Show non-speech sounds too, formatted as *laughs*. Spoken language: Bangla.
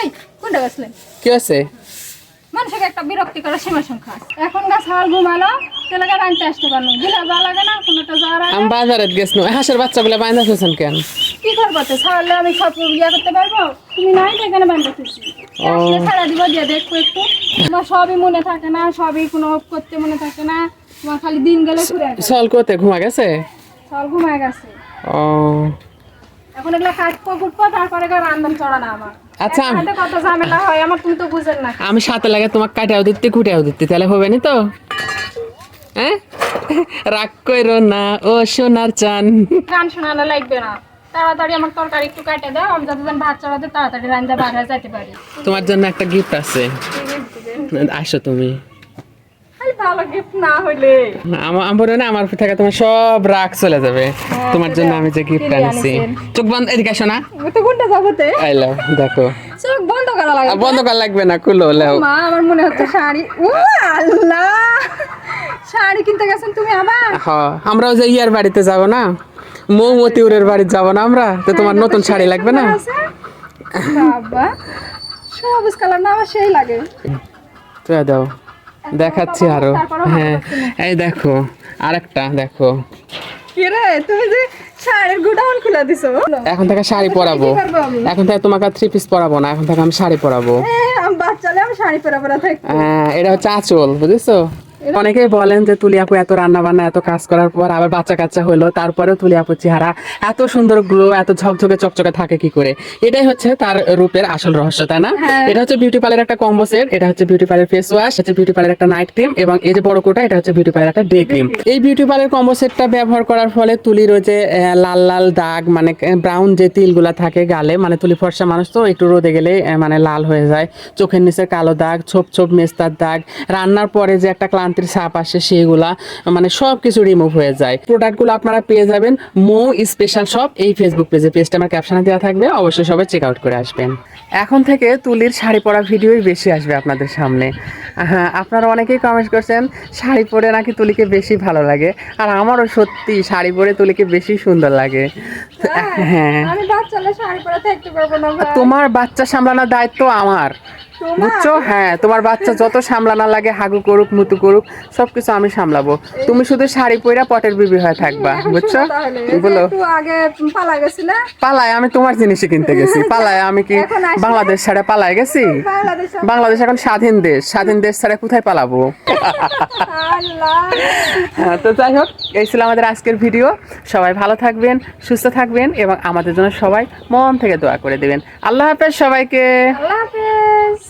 এই কোনটা গেছিলেন কি আছে? মানুষকে একটা বিরক্তি করার সীমা সংখ্যা আছে। এখন গাছ হাল ঘুমালো তেলাকে রাঁধতে আসতে পারল। দিলে ভালো লাগে না কোনোটা যাওয়ার আগে আমি বাজারে গেছিল হাঁসের বাচ্চাগুলো বাইন্দা ফেলছেন কেন? কি করব তো? ছাড়লে আমি সব ইয়ে করতে পারব? তুমি নাই তো এখানে বান্ধব খুশি আসলে ছাড়া দিব দিয়ে দেখব একটু। তোমার সবই মনে থাকে না সবই কোনো করতে মনে থাকে না। তোমার খালি দিন গেলে ঘুরে সল করতে ঘুমা গেছে? সব ঘুমায় গেছে। ও। এখন এগুলো কাটবো কুটবো তারপরে গিয়ে রান্ধন চড়া না আমার। আচ্ছা। কত ঝামেলা হয় আমার তুমি তো বুঝেন না। আমি সাথে লাগে তোমাকে কাটাও দিতে কুটাও দিতে তাহলে হবে না তো? হ্যাঁ? রাগ কইরো না ও সোনার চান। গান শোনানো লাগবে না। তাড়াতাড়ি আমার তরকারি একটু কাটে দাও আমি যাতে যেন ভাত চড়াতে তাড়াতাড়ি রান্না বাড়া যেতে পারি। তোমার জন্য একটা গিফট আছে। আসো তুমি। ভালো গিফট না হইলে। আমার না আমার থেকে তোমার সব রাগ চলে যাবে। তোমার জন্য আমি যে গিফট আনছি চোখ বন্ধ এদিকে আসো না। তো কোনটা দেখো। চোখ বন্ধ করা লাগে আর বন্ধ করা লাগবে না খুলো লেও। মা আমার মনে হচ্ছে শাড়ি। ও আল্লাহ! শাড়ি কিনতে গেছেন তুমি আবার? হ্যাঁ আমরাও যে ইয়ার বাড়িতে যাব না মৌমতিউরের বাড়িতে যাব না আমরা তো তোমার নতুন শাড়ি লাগবে না? বাবা সবুজ কালার না আমার সেই লাগে। তো দাও। দেখাচ্ছি আরও। হ্যাঁ এই দেখো আরেকটা দেখো। তুমি যে শাড়ির গোডাউন খুলে দিছো। এখন থেকে শাড়ি পরাবো? এখন থেকে তোমাকে থ্রি পিস পরাবো না এখন থেকে আমি শাড়ি পরাবো। বাচ্চালে আমি শাড়ি হ্যাঁ, এটা হচ্ছে আচল বুঝেছ? অনেকেই বলেন যে তুলি আপু এত রান্না বান্না এত কাজ করার পর আবার বাচ্চা কাচ্চা হলো তারপরেও তুলি চেহারা এত সুন্দর গ্লো এত ঝকঝকে চকচকে থাকে কি করে? এটাই হচ্ছে তার রূপের আসল রহস্য তাই না? এটা হচ্ছে বিউটি পার্লার একটা কম্বো সেট এটা হচ্ছে বিউটি পার্লার ফেস ওয়াশ হচ্ছে বিউটি পার্লার একটা নাইট ক্রিম এবং এই যে বড় কোটা এটা হচ্ছে বিউটি পার্লার একটা ডে ক্রিম এই বিউটি পার্লার কম্বো সেটটা ব্যবহার করার ফলে তুলির ওই যে লাল লাল দাগ মানে ব্রাউন যে তিলগুলা থাকে গালে মানে তুলি ফর্সা মানুষ তো একটু রোদে গেলে মানে লাল হয়ে যায়। চোখের নিচে কালো দাগ ছোপ ছোপ মেস্তার দাগ। রান্নার পরে যে একটা ক্লান্তির ছাপ আসে, সেগুলা মানে সব কিছু রিমুভ হয়ে যায়। প্রোডাক্টগুলো আপনারা পেয়ে যাবেন মো স্পেশাল শপ এই ফেসবুক পেজে পেজটা আমার ক্যাপশনে দেওয়া থাকবে, অবশ্যই সবাই চেক আউট করে আসবেন। এখন থেকে তুলির শাড়ি পরা ভিডিওই বেশি আসবে আপনাদের সামনে। হ্যাঁ আপনারা অনেকেই কমেন্ট করছেন, শাড়ি পরে নাকি তুলিকে বেশি ভালো লাগে? আর আমারও সত্যি শাড়ি পরে তুলিকে বেশি সুন্দর লাগে। হ্যাঁ আমি শাড়ি পরা থাকতে পারব না ভাই। তোমার বাচ্চা সামলানোর দায়িত্ব আমার বুঝছ? হ্যাঁ তোমার বাচ্চা যত সামলানো লাগে হাগু করুক মুতু করুক সবকিছু আমি সামলাবো। তুমি শুধু শাড়ি পরে পটের বিবি হয়ে থাকবা বুঝছ? বলো। আগে পালা গেছিলে? পালায় আমি তোমার জিনিসই কিনতে গেছি। পালায় আমি কি বাংলাদেশ ছাড়া পালায় গেছি? বাংলাদেশ বাংলাদেশ এখন স্বাধীন দেশ। স্বাধীন দেশ ছাড়া কোথায় পালাবো? *laughs* হ্যাঁ, তো যাই হোক এই ছিল আমাদের আজকের ভিডিও। সবাই ভালো থাকবেন, সুস্থ থাকবেন এবং আমাদের জন্য সবাই মন থেকে দোয়া করে দেবেন। আল্লাহ হাফেজ সবাইকে। আল্লাহ হাফেজ।